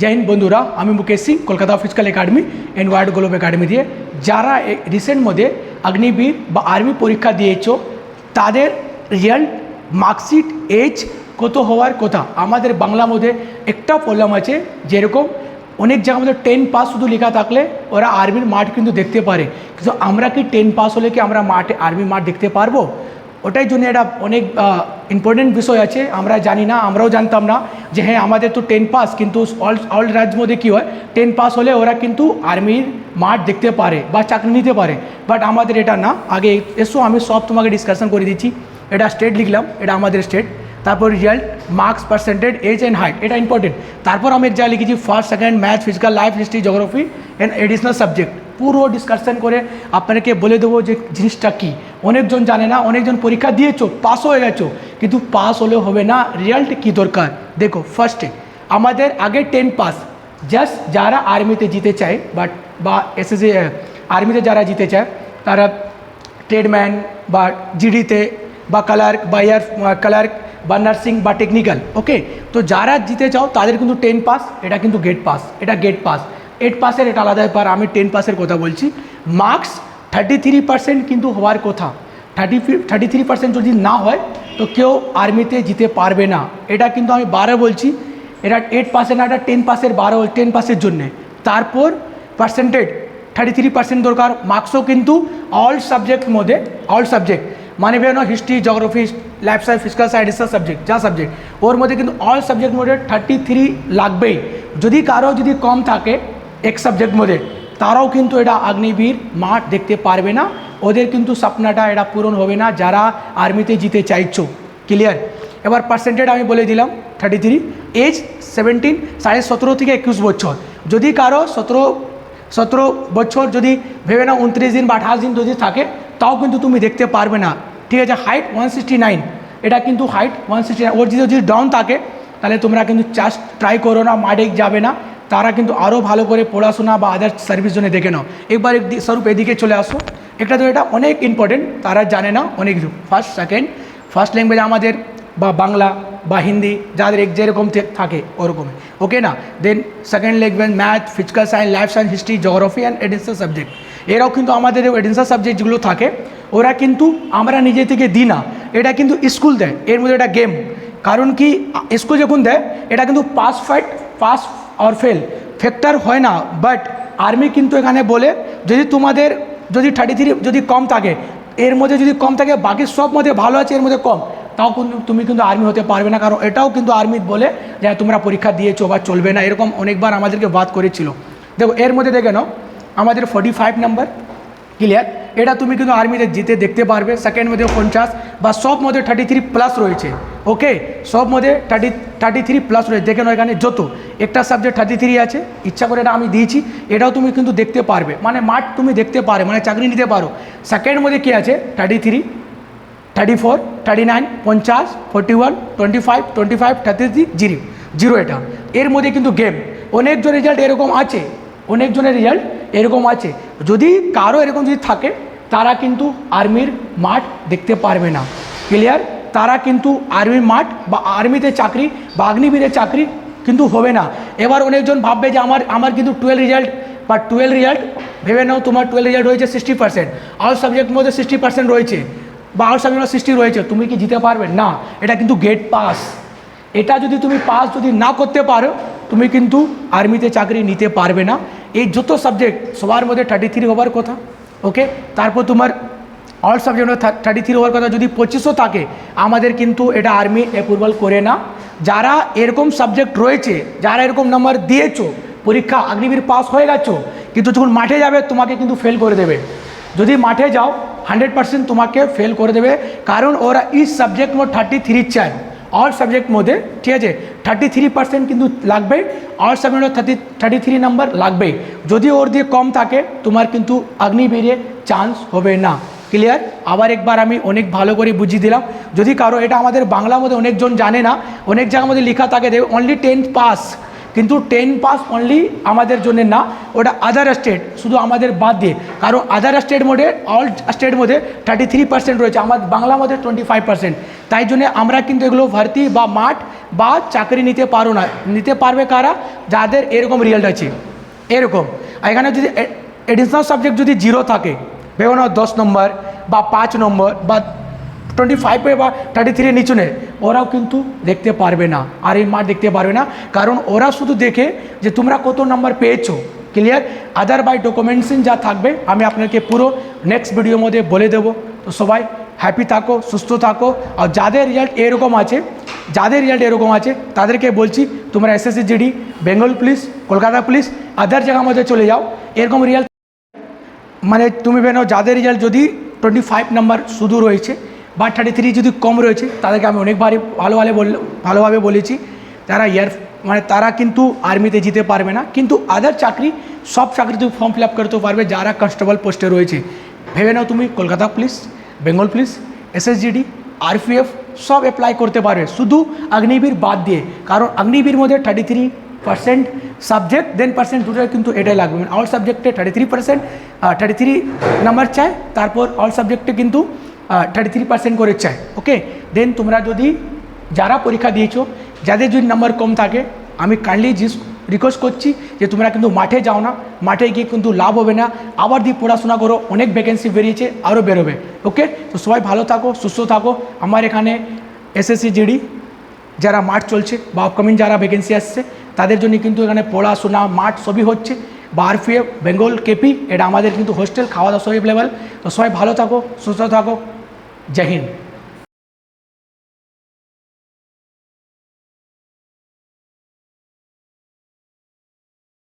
জয় হিন্দ বন্ধুরা আমি Mukesh Singh Kolkata physical academy and world globe academy দিয়ে যারা রিসেন্ট মধ্যে অগ্নিবীর বা আর্মি পরীক্ষা দিয়েছ তাদের রেজাল্ট মার্কশিট এজ কত হওয়ার কথা আমাদের বাংলা মধ্যে একটা প্রবলেম আছে যেরকম অনেক জায়গার মধ্যে টেন পাস শুধু লেখা থাকলে ওরা আর্মির মাঠ কিন্তু দেখতে পারে কিন্তু আমরা কি টেন পাস হলে কি আমরা মাঠে আর্মি মাঠ দেখতে পারব ওটাই জন্য এটা অনেক ইম্পর্টেন্ট বিষয় আছে। আমরা জানি না, আমরাও জানতাম না যে হ্যাঁ আমাদের তো টেন পাস কিন্তু অল অল রাজ্য মধ্যে কী হয়? টেন পাস হলে ওরা কিন্তু আর্মির মাঠ দেখতে পারে বা চাকরি নিতে পারে। বাট আমাদের এটা না। আগে এসো, আমি সব তোমাকে ডিসকাশন করে দিচ্ছি। এটা স্টেট লিখলাম, এটা আমাদের স্টেট তারপর result marks percentage age and height এটা ইম্পর্টেন্ট তারপর আমি যা লিখেছি first second math physical life history geography and additional subject পুরো ডিসকাশন করে আপনাকে বলে দেবো যে জিনিসটা কী। অনেকজন জানে না, অনেকজন পরীক্ষা দিয়েছ পাসও হয়ে গেছো, কিন্তু পাস হলেও হবে না। রেজাল্ট কী দরকার? দেখো ফার্স্টে আমাদের আগে টেন পাস জাস্ট যারা আর্মিতে জিতে চায় বাট বা এসএসসি আর্মিতে যারা জিতে চায়, তারা ট্রেডম্যান বা জিডিতে বা ক্লার্ক বা ক্লার্ক বা নার্সিং বা টেকনিক্যাল ওকে তো যারা জিতে চাও, তাদের কিন্তু টেন পাস এটা কিন্তু গেট পাস এটা গেট পাস এইট পাসের এটা আলাদা ব্যাপার, আমি টেন পাসের কথা বলছি। মার্কস থার্টি থ্রি পার্সেন্ট কিন্তু হওয়ার কথা। থার্টি থার্টি থ্রি পার্সেন্ট যদি না হয়, তো কেউ আর্মিতে জিতে পারবে না। এটা কিন্তু আমি বারো বলছি, এটা এইট পার্সেন্ট এটা টেন পাসের বারো টেন পাসের জন্যে। তারপর পার্সেন্টেজ থার্টি থ্রি পার্সেন্ট দরকার। মার্কসও কিন্তু অল সাবজেক্ট মধ্যে অল সাবজেক্ট মানে ভেবে history geography life science physical science subject যা সাবজেক্ট ওর মধ্যে কিন্তু অল সাবজেক্ট মধ্যে থার্টি থ্রি লাগবেই। যদি কারও যদি কম থাকে, এক সাবজেক্ট মধ্যে। তারাও কিন্তু এটা অগ্নিবীর মাঠ দেখতে পারবে না। ওদের কিন্তু স্বপ্নটা এটা পূরণ হবে না, যারা আর্মিতে জিতে চাইছো। ক্লিয়ার এবার পার্সেন্টেজ আমি বলে দিলাম থার্টি থ্রি এজ সেভেন্টিন সাড়ে সতেরো থেকে একুশ বছর। যদি কারও সতেরো সতেরো বছর যদি ভেবে না উনত্রিশ দিন বা আঠাশ দিন যদি থাকে, তাও কিন্তু তুমি দেখতে পারবে না। ঠিক আছে হাইট ওয়ান সিক্সটি নাইন এটা কিন্তু হাইট ওয়ান সিক্সটি নাইন ওর যদি যদি ডাউন থাকে, তাহলে তোমরা কিন্তু চাষ ট্রাই করো না, মাঠে যাবে না। তারা কিন্তু আরও ভালো করে পড়াশোনা বা আদার সার্ভিস জন্য দেখে নাও। একবার এক স্বরূপ এদিকে চলে আসো। এটা তো এটা অনেক ইম্পর্টেন্ট তারা জানে না অনেক কিছু। ফার্স্ট সেকেন্ড ফার্স্ট ল্যাঙ্গুয়েজ আমাদের বা বাংলা বা হিন্দি, যাদের এক যেরকম থাকে ওরকম ওকে না? Then second language math physical science life science history geography and additional subject এরাও কিন্তু আমাদের এডিশনাল সাবজেক্ট যেগুলো থাকে। ওরা কিন্তু আমরা নিজে থেকে দিই না। এটা কিন্তু স্কুল দেয়। এর মধ্যে এটা গেম কারণ কি স্কুল যখন দেয়, এটা কিন্তু pass fight pass or fail factor হয় না বাট আর্মি কিন্তু এখানে বলে, যদি তোমাদের, যদি থার্টি থ্রি যদি কম থাকে, এর মধ্যে যদি কম থাকে, বাকি সব মধ্যে ভালো আছে, এর মধ্যে কম, তাও কিন্তু তুমি কিন্তু আর্মি হতে পারবে না, কারণ এটাও কিন্তু আর্মি বলে যে তোমরা পরীক্ষা দিয়েছ বা চলবে না, এরকম অনেকবার আমাদেরকে বাদ করেছিল। দেখো, এর মধ্যে দেখে নাও, আমাদের ফর্টি ফাইভ নাম্বার ক্লিয়ার এটা তুমি কিন্তু আর্মিতে জিতে দেখতে পারবে সেকেন্ড মধ্যে পঞ্চাশ, বা সব মধ্যে থার্টি থ্রি প্লাস রয়েছে। ওকে, সব মধ্যে থার্টি থার্টি থ্রি প্লাস রয়েছে। দেখে এখানে যত। একটা সাবজেক্ট থার্টি থ্রি আছে, ইচ্ছা করে এটা আমি দিয়েছি, এটাও তুমি কিন্তু দেখতে পারবে। মানে মাঠ তুমি দেখতে পারো মানে চাকরি নিতে পারো। সেকেন্ড মধ্যে কী আছে? Thirty three thirty four thirty nine পঞ্চাশ forty one twenty five twenty five thirty three zero zero এটা। এর মধ্যে কিন্তু গেম অনেকজন রেজাল্ট এরকম আছে। অনেকজনের রেজাল্ট এরকম আছে। যদি কারও এরকম যদি থাকে, তারা কিন্তু আর্মির মাঠ দেখতে পারবে না। ক্লিয়ার তারা কিন্তু আর্মি মাঠ বা আর্মিতে চাকরি বা অগ্নিবীরের চাকরি কিন্তু হবে না। এবার অনেকজন ভাববে যে আমার আমার কিন্তু টুয়েলভ রেজাল্ট বা টুয়েলভ রেজাল্ট ভেবে নাও তোমার টুয়েলভ রেজাল্ট হয়েছে সিক্সটি পার্সেন্ট অল সাবজেক্ট মধ্যে সিক্সটি পার্সেন্ট রয়েছে বা অল সাবজেক্ট সিক্সটি রয়েছে, তুমি কি জিতে পারবে? না, এটা কিন্তু গেট পাস এটা যদি তুমি পাস যদি না করতে পারো, তুমি কিন্তু আর্মিতে চাকরি নিতে পারবে না। এই যত সাবজেক্ট সবার মধ্যে থার্টি থ্রি হওয়ার কথা ওকে তারপর তোমার অল সাবজেক্ট থার্টি থ্রি হওয়ার কথা যদি পঁচিশও থাকে, আমাদের কিন্তু এটা আর্মি অ্যাপ্রুভাল করে না। যারা এরকম সাবজেক্ট রয়েছে, যারা এরকম নাম্বার দিয়েছ, পরীক্ষা অগ্নিবীর পাস হয়ে গেছো, কিন্তু যখন মাঠে যাবে, তোমাকে কিন্তু ফেল করে দেবে। যদি মাঠে যাও হান্ড্রেড পার্সেন্ট তোমাকে ফেল করে দেবে, কারণ ওরা এই সাবজেক্ট মোট থার্টি থ্রি চায়। অল সাবজেক্ট মধ্যে ঠিক আছে? থার্টি থ্রি পার্সেন্ট কিন্তু লাগবে all subject thirty thirty three number লাগবে যদি ওর দিয়ে কম থাকে, তোমার কিন্তু অগ্নিবীরে চান্স হবে না। ক্লিয়ার আবার একবার আমি অনেক ভালো করে বুঝিয়ে দিলাম। যদি কারও এটা আমাদের বাংলার মধ্যে অনেকজন জানে না, অনেক জায়গার মধ্যে লেখা থাকে দেবে অনলি টেন্থ পাস কিন্তু টেন পাস অনলি আমাদের জন্য না, ওটা আদার স্টেট শুধু আমাদের বাদ দিয়ে। কারণ আদার স্টেট মধ্যে অল স্টেট মধ্যে থার্টি থ্রি পার্সেন্ট রয়েছে আমাদের বাংলা মধ্যে টোয়েন্টি ফাইভ পার্সেন্ট তাই জন্য আমরা কিন্তু এগুলো ভর্তি বা মাঠ বা চাকরি নিতে পারো না। নিতে পারবে কারা? যাদের এরকম রিজাল্ট আছে। এরকম। এখানে যদি এডিশনাল সাবজেক্ট যদি জিরো থাকে নাও দশ নম্বর বা পাঁচ নম্বর বা টোয়েন্টি ফাইভে বা থার্টি থ্রি নিচুনে ওরাও কিন্তু দেখতে পারবে না। আর এই মার্ক দেখতে পারবে না। কারণ ওরা শুধু দেখে যে তোমরা কত নাম্বার পেয়েছ। ক্লিয়ার আদার বাই ডকুমেন্টসিং যা থাকবে, আমি আপনাকে পুরো নেক্সট ভিডিওর মধ্যে বলে দেবো। তো সবাই হ্যাপি থাকো, সুস্থ থাকো। আর যাদের রেজাল্ট এরকম আছে, যাদের রেজাল্ট এরকম আছে, তাদেরকে বলছি, তোমরা SSC GD Bengal police Kolkata police other জায়গার মধ্যে চলে যাও। এরকম রেজাল্ট মানে তুমি ভেনো যাদের রেজাল্ট যদি টোয়েন্টি ফাইভ নাম্বার শুধু রয়েছে বা থার্টি থ্রি যদি কম রয়েছে, তাদেরকে আমি অনেকবারই ভালোভাবে বল, ভালোভাবে বলেছি। তারা ইয়ার মানে তারা কিন্তু আর্মিতে যেতে পারবে না, কিন্তু আদার চাকরি, সব চাকরি তুমি ফর্ম ফিল আপ করতে পারবে যারা কনস্টেবল পোস্টে রয়েছে। ভেবে নাও তুমি, Kolkata police Bengal police SSGD RPF সব অ্যাপ্লাই করতে পারবে। শুধু অগ্নিবীর বাদ দিয়ে, কারণ অগ্নিবীর মধ্যে thirty three percent subject then percent দুটো কিন্তু এটাই লাগবে। মানে অল সাবজেক্টে thirty three percent thirty three number চায় তারপর অল সাবজেক্টে কিন্তু থার্টি থ্রি পার্সেন্ট করে চায় ওকে দেন তোমরা যদি যারা পরীক্ষা দিয়েছ, যাদের যদি নাম্বার কম থাকে, আমি কাইন্ডলি জিস রিকোয়েস্ট করছি যে তোমরা কিন্তু মাঠে যাও না, মাঠে গিয়ে কিন্তু লাভ হবে না, আবার দিয়ে পড়াশোনা করো, অনেক ভ্যাকেন্সি বেরিয়েছে আরও বেরোবে ওকে তো সবাই ভালো থাকো, সুস্থ থাকো। আমার এখানে এসএসসি জিডি যারা মাঠ চলছে বা আপকামিং যারা ভ্যাকেন্সি আসছে তাদের জন্য কিন্তু এখানে পড়াশোনা মাঠ সবই হচ্ছে। বারফিয়ে বেঙ্গল কেপি এটা আমাদের কিন্তু হোস্টেল খাওয়া দাওয়া সব অ্যাভেলেবেল তো সবাই ভালো থাকো, সুস্থ থাকো। জয় হিন্দ।